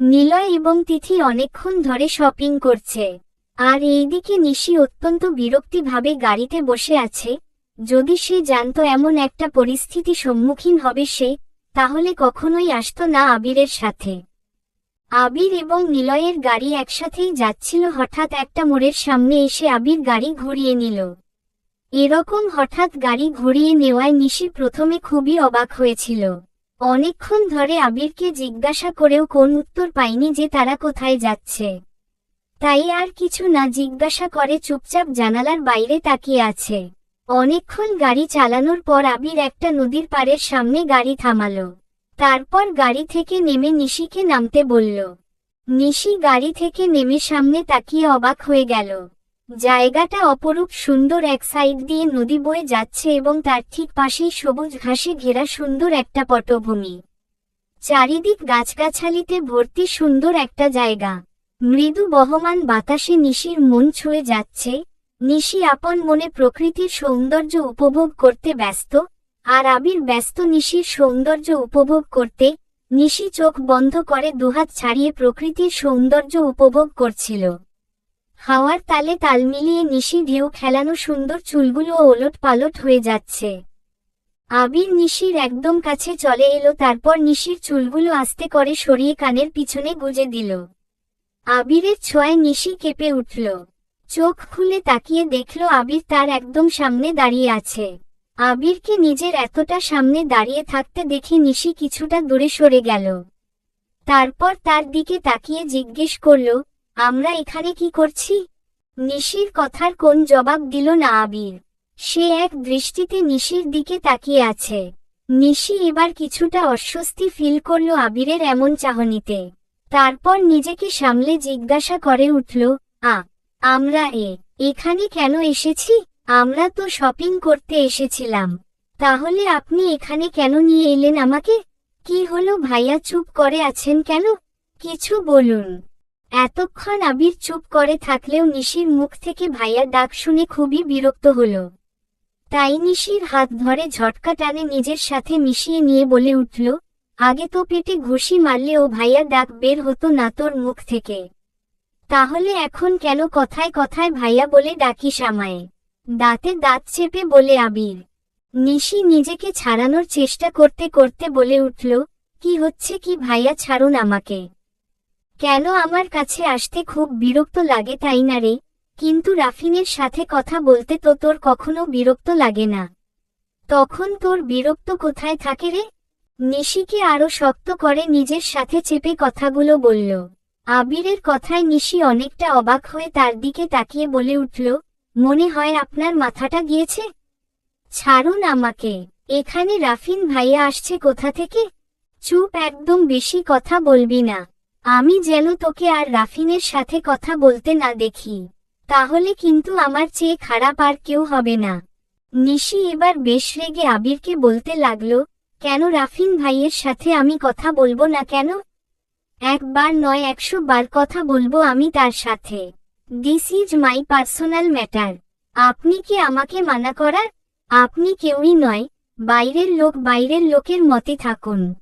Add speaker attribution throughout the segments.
Speaker 1: নিলয় এবং তিথি অনেকক্ষণ ধরে শপিং করছে। আর এইদিকে নিশি অত্যন্ত বিরক্তিভাবে গাড়িতে বসে আছে। যদি সে জানত এমন একটা পরিস্থিতি সম্মুখীন হবে সে, তাহলে কখনোই আসত না আবিরের সাথে। আবির এবং নিলয়ের গাড়ি একসাথেই যাচ্ছিল হঠাৎ একটা মোড়ের সামনে এসে আবির গাড়ি ঘুরিয়ে নিল। এরকম হঠাৎ গাড়ি ঘুরিয়ে নেওয়ায় নিশি প্রথমে খুবই অবাক হয়েছিল। অনেকক্ষণ ধরে আবিরকে জিজ্ঞাসা করেও কোন উত্তর পায়নি যে তারা কোথায় যাচ্ছে। তাই আর কিছু না, জিজ্ঞাসা করে চুপচাপ জানালার বাইরে তাকিয়ে আছে। অনেকক্ষণ গাড়ি চালানোর পর আবির একটা নদীর পাড়ের সামনে গাড়ি থামালো। তারপর গাড়ি থেকে নেমে নিশিকে নামতে বলল। নিশি গাড়ি থেকে নেমে সামনে তাকিয়ে অবাক হয়ে গেল। জায়গাটা অপরূপ সুন্দর এক সাইড দিয়ে নদী বয়ে যাচ্ছে এবং তার ঠিক পাশেই সবুজ ঘাসে ঘেরা সুন্দর একটা পটভূমি। চারিদিক গাছগাছালিতে ভর্তি সুন্দর একটা জায়গা। মৃদু বহমান বাতাসে নিশির মন ছুঁয়ে যাচ্ছে। নিশি আপন মনে প্রকৃতির সৌন্দর্য উপভোগ করতে ব্যস্ত, আর আবির ব্যস্ত নিশির সৌন্দর্য উপভোগ করতে নিশি চোখ বন্ধ করে দুহাত ছাড়িয়ে প্রকৃতির সৌন্দর্য উপভোগ করছিল। হাওয়ার তালে তাল মিলিয়ে নিশি ঢেউ খেলানো সুন্দর চুলগুলো ওলট পালট হয়ে যাচ্ছে। আবির নিশির একদম কাছে চলে এলো, তারপর নিশির চুলগুলো আস্তে করে সরিয়ে কানের পিছনে গুজে দিল। আবিরের ছোঁয়ায় নিশি কেঁপে উঠল। চোখ খুলে তাকিয়ে দেখল আবির তার একদম সামনে দাঁড়িয়ে আছে। আবিরকে নিজের এতটা সামনে দাঁড়িয়ে থাকতে দেখে নিশি কিছুটা দূরে সরে গেল। তারপর তার দিকে তাকিয়ে জিজ্ঞেস করল আমরা এখানে কি করছি? নিশির কথার কোন জবাব দিল না আবির। সে এক দৃষ্টিতে নিশির দিকে তাকিয়ে আছে। নিশি এবার কিছুটা অস্বস্তি ফিল করল আবিরের এমন চাহনিতে। তারপর নিজেকে সামলে জিজ্ঞাসা করে উঠল, আ, আমরা এ, এখানে কেন এসেছি? আমরা তো শপিং করতে এসেছিলাম। তাহলে আপনি এখানে কেন নিয়ে এলেন আমাকে? কি হলো ভাইয়া চুপ করে আছেন কেন? কিছু বলুন। এতক্ষণ আবির চুপ করে থাকলেও নিশির মুখ থেকে ভাইয়া ডাক শুনে খুবই বিরক্ত হল। তাই নিশির হাত ধরে ঝটকা টানে নিজের সাথে মিশিয়ে নিয়ে বলে উঠল, আগে তো পেটে ঘুষি মারলে ও ভাইয়া ডাক বের হতো না তোর মুখ থেকে। তাহলে এখন কেন কথায় কথায় ভাইয়া বলে ডাকি সামায় দাঁতে দাঁত চেপে বলে আবির। নিশি নিজেকে ছাড়ানোর চেষ্টা করতে করতে বলে উঠল, কি হচ্ছে কি ভাইয়া ছাড়ুন আমাকে। কেন আমার কাছে আসতে খুব বিরক্ত লাগে তাই না রে? কিন্তু রাফিনের সাথে কথা বলতে তো তোর কখনো বিরক্ত লাগে না। তখন তোর বিরক্ত কোথায় থাকে রে? নিশিকে আরও শক্ত করে নিজের সাথে চেপে কথাগুলো বলল। আবিরের কথায় নিশি অনেকটা অবাক হয়ে তার দিকে তাকিয়ে বলে উঠল, মনে হয় আপনার মাথাটা গিয়েছে? ছাড়ুন আমাকে। এখানে রাফিন ভাইয়া আসছে কোথা থেকে? চুপ, একদম বেশি কথা বলবি না। আমি যেন তোকে আর রাফিনের সাথে কথা বলতে না দেখি। তাহলে কিন্তু আমার চেয়ে খারাপ আর কেউ হবে না। নিশি এবার বেশ রেগে আবিরকে বলতে লাগল, কেন রাফিন ভাইয়ের সাথে আমি কথা বলব না কেন? একবার নয়, একশো বার কথা বলব আমি তার সাথে। This is my personal matter আপনি কি আমাকে মানা করার? আপনি কেউই নয়, বাইরের লোক বাইরের লোকের মতে থাকুন।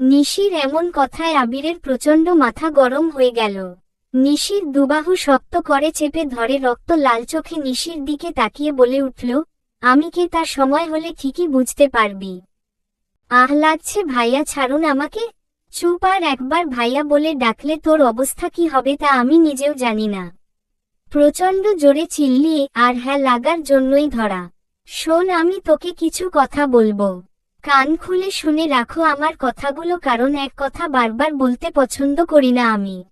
Speaker 1: নিশির এমন কথায় আবিরের প্রচণ্ড মাথা গরম হয়ে গেল। নিশির দুবাহু শক্ত করে চেপে ধরে রক্ত লাল চোখে নিশির দিকে তাকিয়ে বলে উঠল, আমি কে তার সময় হলে ঠিকই বুঝতে পারবি? আহ লাগছে ভাইয়া, ছাড়ুন আমাকে। চুপ আর একবার ভাইয়া বলে ডাকলে তোর অবস্থা কি হবে তা আমি নিজেও জানি না। প্রচণ্ড জোরে চিল্লিয়ে আর হ্যাঁ লাগার জন্যই ধরা। শোন, আমি তোকে কিছু কথা বলব। কান খুলে শুনে রাখো আমার কথাগুলো, কারণ এক কথা বারবার বলতে পছন্দ করি না আমি।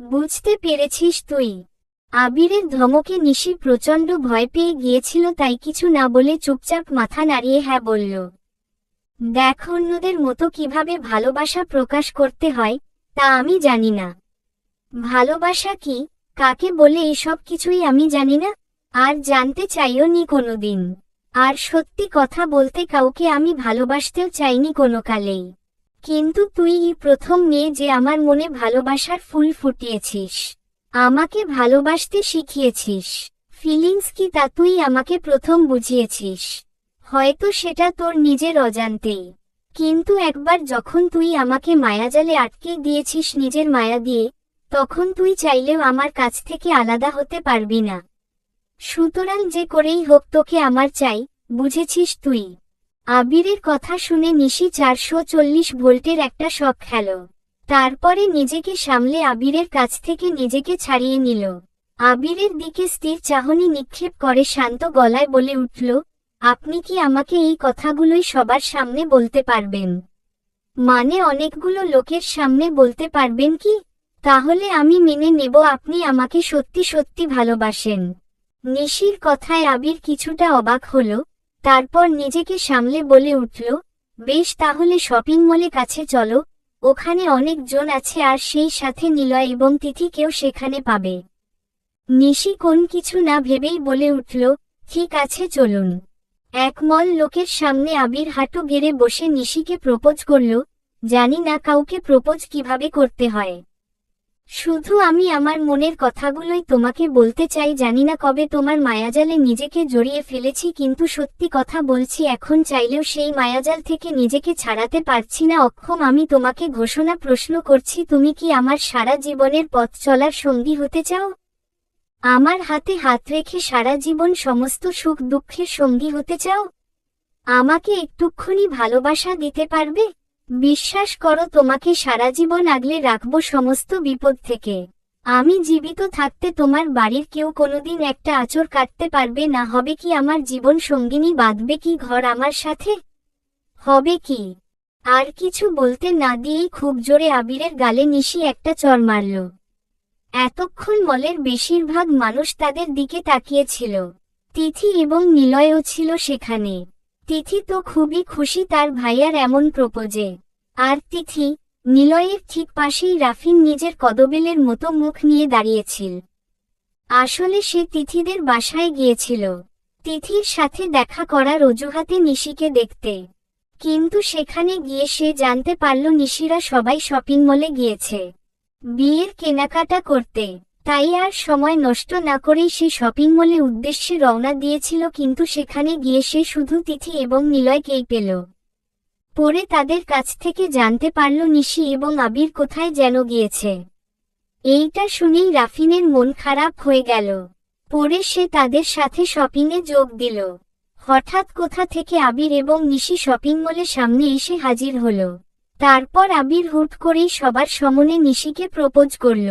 Speaker 1: বুঝতে পেরেছিস তুই। আবিরের ধমকে নিশি প্রচণ্ড ভয় পেয়ে গিয়েছিল, তাই কিছু না বলে চুপচাপ মাথা নাড়িয়ে হ্যাঁ বলল। দেখ অন্যদের মতো কীভাবে ভালোবাসা প্রকাশ করতে হয়, তা আমি জানি না। ভালোবাসা কি? কাকে বলে এসব কিছুই আমি জানি না। আর জানতে চাইও নি কোনোদিন। আর সত্যি কথা বলতে কাউকে আমি ভালোবাসতেও চাইনি কোনো কালেই। কিন্তু তুই প্রথম মেয়ে যে আমার মনে ভালোবাসার ফুল ফুটিয়েছিস। আমাকে ভালোবাসতে শিখিয়েছিস। ফিলিংস কি তা তুই আমাকে প্রথম বুঝিয়েছিস। হয়তো সেটা তোর নিজের অজান্তেই। কিন্তু একবার যখন তুই আমাকে মায়াজালে আটকে দিয়েছিস নিজের মায়া দিয়ে, তখন তুই চাইলেও আমার কাছ থেকে আলাদা হতে পারবি না। সুতরাং যে করেই হোক তোকে আমার চাই, বুঝেছিস তুই। আবিরের কথা শুনে নিশি চারশো চল্লিশ ভোল্টের একটা শখ খেল। তারপরে নিজেকে সামলে আবিরের কাছ থেকে নিজেকে ছাড়িয়ে নিল। আবিরের দিকে স্থির চাহনি নিক্ষেপ করে শান্ত গলায় বলে উঠল, আপনি কি আমাকে এই কথাগুলোই সবার সামনে বলতে পারবেন? মানে অনেকগুলো লোকের সামনে বলতে পারবেন কি? তাহলে আমি মেনে নেব আপনি আমাকে সত্যি সত্যি ভালোবাসেন। নিশির কথায় আবির কিছুটা অবাক হল, তারপর নিজেকে সামলে বলে উঠল, বেশ তাহলে শপিং মলে কাছে চলো, ওখানে অনেক জন আছে আর সেই সাথে নিলয় এবং তিথিকেও সেখানে পাবে নিশি কোন কিছু না ভেবেই বলে উঠল, ঠিক আছে, চলুন একমল লোকের সামনে আবির হাঁটু গেড়ে বসে নিশিকে প্রপোজ করল, জানি না কাউকে প্রপোজ কীভাবে করতে হয়। শুধু আমি আমার মনের কথাগুলোই তোমাকে বলতে চাই, জানি না কবে তোমার মায়াজালে নিজেকে জড়িয়ে ফেলেছি, কিন্তু সত্যি কথা বলছি, এখন চাইলেও সেই মায়াজাল থেকে নিজেকে ছাড়াতে পারছি না। অক্ষম, আমি তোমাকে ঘোষণা প্রশ্ন করছি, তুমি কি আমার সারা জীবনের পথ চলার সঙ্গী হতে চাও? আমার হাতে হাত রেখে সারা জীবন সমস্ত সুখ দুঃখের সঙ্গী হতে চাও? আমাকে একটুক্ষণি ভালোবাসা দিতে পারবে? বিশ্বাস করো, তোমাকে সারা জীবন আগলে রাখব সমস্ত বিপদ থেকে। আমি জীবিত থাকতে তোমার বাড়ির কেউ কোনোদিন একটা আচর কাটতে পারবে না। হবে কি আমার জীবন সঙ্গিনী? বাঁধবে কি ঘর আমার সাথে? হবে কি? আর কিছু বলতে না দিয়েই খুব জোরে আবিরের গালে নিশি একটা চর মারল। এতক্ষণ মলের বেশিরভাগ মানুষ তাদের দিকে তাকিয়েছিল। তিথি এবং নিলয়ও ছিল সেখানে। তিথি তো খুবই খুশি তার ভাইয়ার এমন প্রপোজে। আর তিথি, নিলয়ের ঠিক পাশেই রাফিন নিজের কদবেলের মতো মুখ নিয়ে দাঁড়িয়েছিল। আসলে সে তিথিদের বাসায় গিয়েছিল। তিথির সাথে দেখা করার অজুহাতে নিশিকে দেখতে। কিন্তু সেখানে গিয়ে সে জানতে পারল নিশিরা সবাই শপিং মলে গিয়েছে। বিয়ের কেনাকাটা করতে। তাই আর সময় নষ্ট না করেই সে শপিং মলে উদ্দেশ্যে রওনা দিয়েছিল, কিন্তু সেখানে গিয়ে সে শুধু তিথি এবং নিলয়কেই পেল। পরে তাদের কাছ থেকে জানতে পারল নিশি এবং আবির কোথায় যেন গিয়েছে। এইটা শুনেই রাফিনের মন খারাপ হয়ে গেল। পরে সে তাদের সাথে শপিংয়ে যোগ দিল। হঠাৎ কোথা থেকে আবির এবং নিশি শপিং মলের সামনে এসে হাজির হল। তারপর আবির হুট করেই সবার সমনে নিশিকে প্রপোজ করল।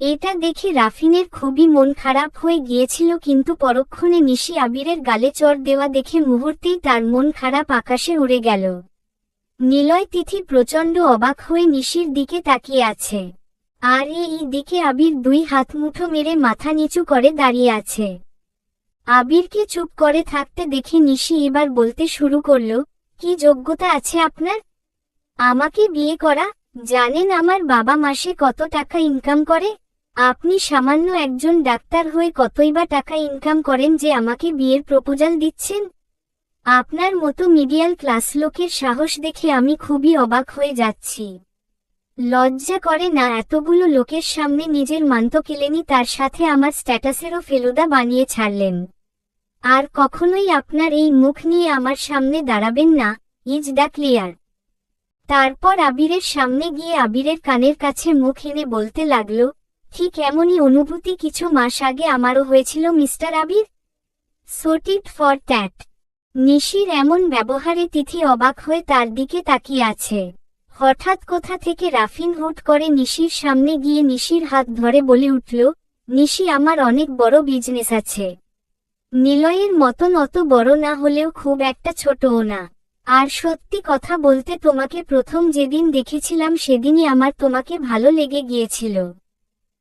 Speaker 1: এটা দেখে রাফিনের খুবই মন খারাপ হয়ে গিয়েছিল, কিন্তু পরক্ষণে নিশি আবিরের গালে চর দেওয়া দেখে মুহূর্তেই তার মন খারাপ আকাশে উড়ে গেল। নিলয় তিথি প্রচণ্ড অবাক হয়ে নিশির দিকে তাকিয়ে আছে। আর এই দিকে আবির দুই হাত মুঠো মেরে মাথা নিচু করে দাঁড়িয়ে আছে। আবিরকে চুপ করে থাকতে দেখে নিশি এবার বলতে শুরু করল, কি যোগ্যতা আছে আপনার? আমাকে বিয়ে করা? জানেন আমার বাবা মাসে কত টাকা ইনকাম করে? আপনি সামান্য একজন ডাক্তার হয়ে কতই বা টাকা ইনকাম করেন যে আমাকে বিয়ের প্রপোজাল দিচ্ছেন? আপনার মতো মিডিয়াল ক্লাস লোকের সাহস দেখে আমি খুবই অবাক হয়ে যাচ্ছি। লজ্জা করে না এতগুলো লোকের সামনে নিজের মান্ত কেলেনি তার সাথে আমার স্ট্যাটাসেরও ফেলুদা বানিয়ে ছাড়লেন। আর কখনোই আপনার এই মুখ নিয়ে আমার সামনে দাঁড়াবেন না, ইজ দ্য ক্লিয়ার। তারপর আবিরের সামনে গিয়ে আবিরের কানের কাছে মুখ এনে বলতে লাগল ঠিক এমনই অনুভূতি কিছু মাস আগে আমারও হয়েছিল, মিস্টার আবির। সোটিট ফর ট্যাট নিশির এমন ব্যবহারে তিথি অবাক হয়ে তার দিকে তাকিয়ে আছে। হঠাৎ কোথা থেকে রাফিন হুট করে নিশির সামনে গিয়ে নিশির হাত ধরে বলে উঠল, নিশি, আমার অনেক বড় বিজনেস আছে। নিলয়ের মতন অত বড় না হলেও খুব একটা ছোটও না। আর সত্যি কথা বলতে তোমাকে প্রথম যেদিন দেখেছিলাম সেদিনই আমার তোমাকে ভালো লেগে গিয়েছিল।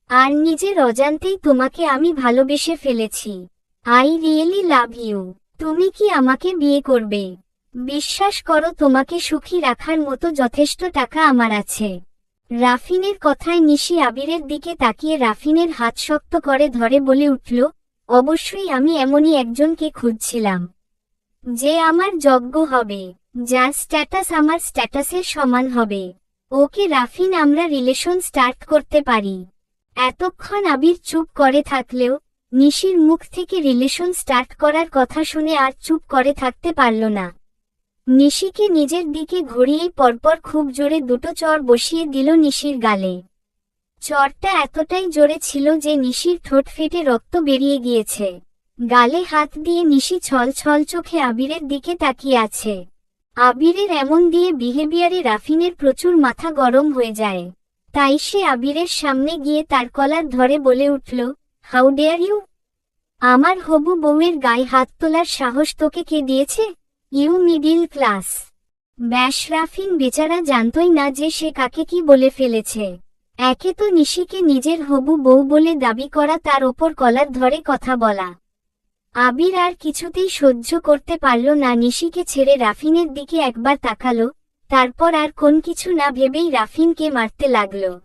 Speaker 1: আর নিজের অজান্তেই তোমাকে আমি ভালোবেসে ফেলেছি। I really love you. তুমি কি আমাকে বিয়ে করবে? বিশ্বাস করো তোমাকে সুখী রাখার মতো যথেষ্ট টাকা আমার আছে। রাফিনের কথায় নিশি আবিরের দিকে তাকিয়ে রাফিনের হাত শক্ত করে ধরে বলে উঠল, অবশ্যই আমি এমনই একজনকে খুঁজছিলাম। যে আমার যজ্ঞ হবে, যার স্ট্যাটাস আমার স্ট্যাটাসের সমান হবে। ওকে রাফিন আমরা রিলেশন স্টার্ট করতে পারি। এতক্ষণ আবির চুপ করে থাকলেও, নিশির মুখ থেকে রিলেশন স্টার্ট করার কথা শুনে আর চুপ করে থাকতে পারল না। নিশিকে নিজের দিকে ঘুরিয়েই পরপর খুব জোরে দুটো চর বসিয়ে দিল নিশির গালে। চরটা এতটাই জোরে ছিল যে নিশির ঠোঁট ফেটে রক্ত বেরিয়ে গিয়েছে। গালে হাত দিয়ে নিশি ছল ছল চোখে আবিরের দিকে তাকিয়ে আছে। আবিরের এমন দিয়ে বিহেভিয়ারে রাফিনের প্রচুর মাথা গরম হয়ে যায়। তাই সে আবিরের সামনে গিয়ে তার কলার ধরে বলে উঠল হাউ ডেয়ার ইউ আমার হবু বউয়ের গায়ে হাত তোলার সাহস তোকে কে দিয়েছে? ইউ মিডিল ক্লাস ব্যাস, রাফিন বেচারা জানতই না যে সে কাকে কি বলে ফেলেছে। একে তো নিশিকে নিজের হবু বউ বলে দাবি করা, তার ওপর কলার ধরে কথা বলা। আবির আর কিছুতেই সহ্য করতে পারল না, নিশিকে ছেড়ে রাফিনের দিকে একবার তাকালো তারপর আর কোন কিছু না ভেবেই রাফিনকে মারতে লাগল।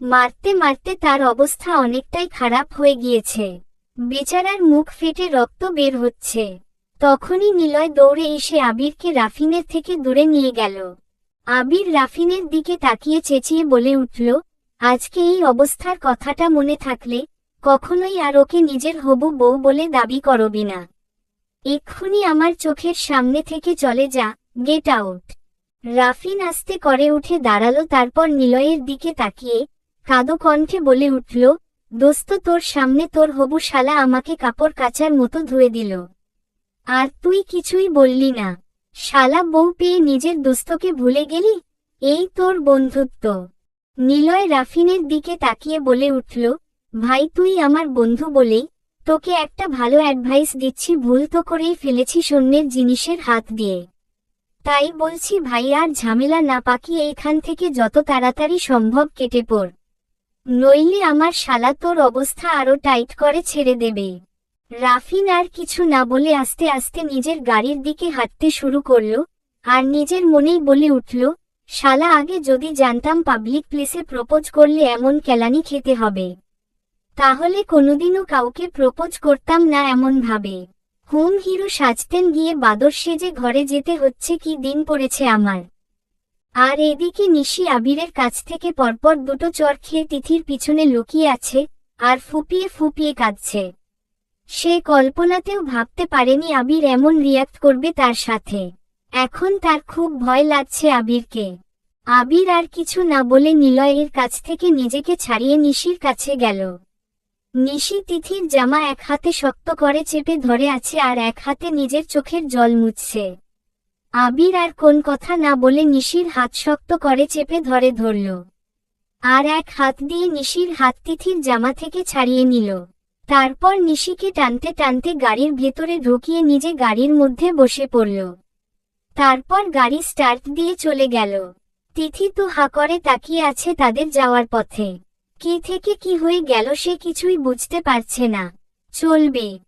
Speaker 1: মারতে মারতে তার অবস্থা অনেকটাই খারাপ হয়ে গিয়েছে। বেচারার মুখ ফেটে রক্ত বের হচ্ছে। তখনই নিলয় দৌড়ে এসে আবিরকে রাফিনের থেকে দূরে নিয়ে গেল। আবির রাফিনের দিকে তাকিয়ে চেঁচিয়ে বলে উঠল, আজকে এই অবস্থার কথাটা মনে থাকলে কখনোই আর ওকে নিজের হবু বউ বলে দাবি করবি না। এক্ষুনি আমার চোখের সামনে থেকে চলে যা, গেট আউট। রাফিন আস্তে করে উঠে দাঁড়াল, তারপর নিলয়ের দিকে তাকিয়ে কাদো কণ্ঠে বলে উঠল, দোস্ত, তোর সামনে তোর হবু শালা আমাকে কাপড় কাচার মতো ধুয়ে দিল। আর তুই কিছুই বললি না। শালা বউ পেয়ে নিজের দোস্তকে ভুলে গেলি? এই তোর বন্ধুত্ব নিলয় রাফিনের দিকে তাকিয়ে বলে উঠল, ভাই, তুই আমার বন্ধু বলেই তোকে একটা ভালো অ্যাডভাইস দিচ্ছি, ভুল তো করেই ফেলেছি সৈন্যের জিনিসের হাত দিয়ে। তাই বলছি ভাই, আর ঝামেলা না পাকিয়ে এইখান থেকে যত তাড়াতাড়ি সম্ভব কেটে পড়। নইলে আমার শালা তোর অবস্থা আরও টাইট করে ছেড়ে দেবে। রাফিন আর কিছু না বলে আস্তে আস্তে নিজের গাড়ির দিকে হাঁটতে শুরু করল, আর নিজের মনেই বলে উঠল, শালা আগে যদি জানতাম পাবলিক প্লেসে প্রপোজ করলে এমন কেলানি খেতে হবে। তাহলে কোনোদিনও কাউকে প্রপোজ করতাম না এমন ভাবে। হুম হিরো সাজতেন গিয়ে বাদর সেজে ঘরে যেতে হচ্ছে কি দিন পড়েছে আমার। আর এদিকে নিশি আবিরের কাছ থেকে পরপর দুটো চর খেয়ে তিথির পিছনে লুকিয়ে আছে আর ফুপিয়ে ফুপিয়ে কাঁদছে। সে কল্পনাতেও ভাবতে পারেনি আবির এমন রিয়াক্ট করবে তার সাথে। এখন তার খুব ভয় লাগছে আবিরকে। আবির আর কিছু না বলে নিলয়ের কাছ থেকে নিজেকে ছাড়িয়ে নিশির কাছে গেল। নিশি তিথির জামা এক হাতে শক্ত করে চেপে ধরে আছে আর এক হাতে নিজের চোখের জল মুছছে। আবির আর কোন কথা না বলে নিশির হাত শক্ত করে চেপে ধরে ধরল। আর এক হাত দিয়ে নিশির হাত তিথির জামা থেকে ছাড়িয়ে নিল। তারপর নিশিকে টানতে টানতে গাড়ির ভেতরে ঢুকিয়ে নিজে গাড়ির মধ্যে বসে পড়ল। তারপর গাড়ি স্টার্ট দিয়ে চলে গেল। তিথি তো হা করে তাকিয়ে আছে তাদের যাওয়ার পথে। কি থেকে কি হয়ে গেল সে কিছুই বুঝতে পারছে না। চলবে।